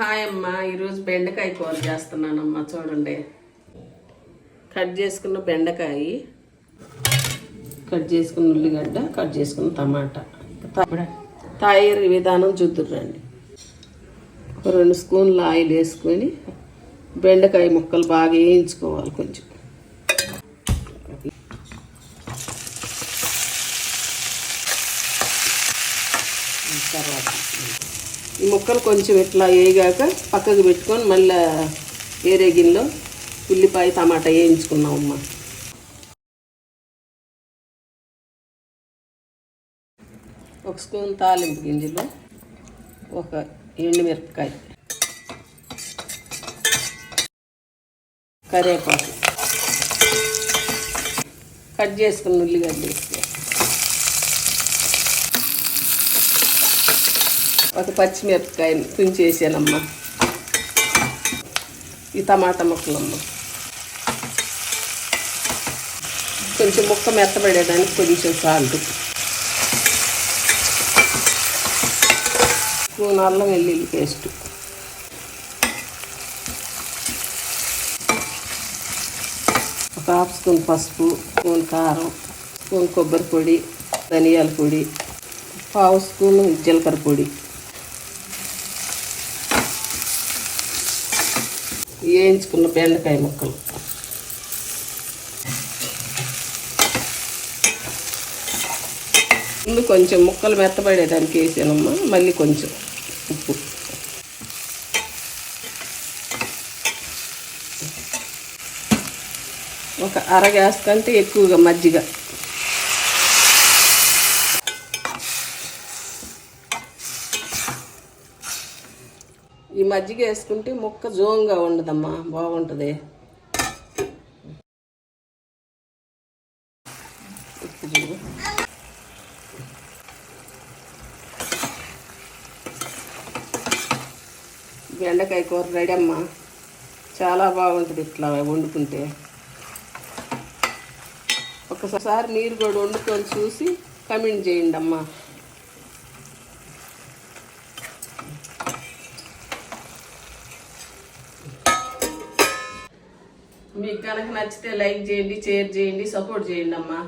Hi అమ్మా ఈరోజు బెండకాయ కూర చేస్తున్నానమ్మా చూడండి. కట్ చేసుకున్న బెండకాయ కట్ చేసుకున్న ఉల్లిగడ్డ కట్ చేసుకున్న టమాటా. తా- తయారీ విధానం చూద్దురండి రెండు స్పూన్లు ఆయిల్ వేసుకొని బెండకాయ ముక్కలు బాగా వేయించుకోవాలి కొంచెం. తర్వాత ఈ ముక్కలు కొంచెం ఇట్లా వేయగాక పక్కకు పెట్టుకొని మళ్ళీ వేరే గిన్నెలో ఉల్లిపాయ టమాటా వేయించుకున్నాం అమ్మ. ఒక స్పూన్ తాలింపు గింజలు ఒక ఎండుమిరపకాయ కరివేపాకు. కట్ చేసుకున్న ఉల్లిగడ్డ వేసుకో. ఒక పచ్చిమిరపకాయ తుంచేసానమ్మా ఈ టమాటా ముక్కలమ్మ. కొంచెం ముక్క మెత్తబడేదానికి కొంచెం సాల్ట్. స్పూన్ అల్లం వెల్లుల్లి పేస్ట్. ఒక హాఫ్ స్పూన్ పసుపు స్పూన్ కారం స్పూన్ కొబ్బరి పొడి ధనియాల పొడి పావు స్పూన్ జీలకర్ర పొడి. వేయించుకున్న బెండకాయ ముక్కలు. ముందు కొంచెం ముక్కలు మెత్తబడేదానికి వేసానమ్మా మళ్ళీ కొంచెం ఉప్పు. ఒక అర గ్యాస్ కంటే ఎక్కువగా మజ్జిగ. ఈ మజ్జిగ వేసుకుంటే ముక్క జోంగా ఉండదమ్మా. బాగుంటుంది. బెండకాయ కూర రెడీ అమ్మా. చాలా బాగుంటుంది ఇట్లా వండుకుంటే. ఒకసారి మీరు కూడా వండుకొని చూసి కమెంట్ చేయండి అమ్మా. మీకు కనుక నచ్చితే లైక్ చేయండి షేర్ చేయండి సపోర్ట్ చేయండి అమ్మా.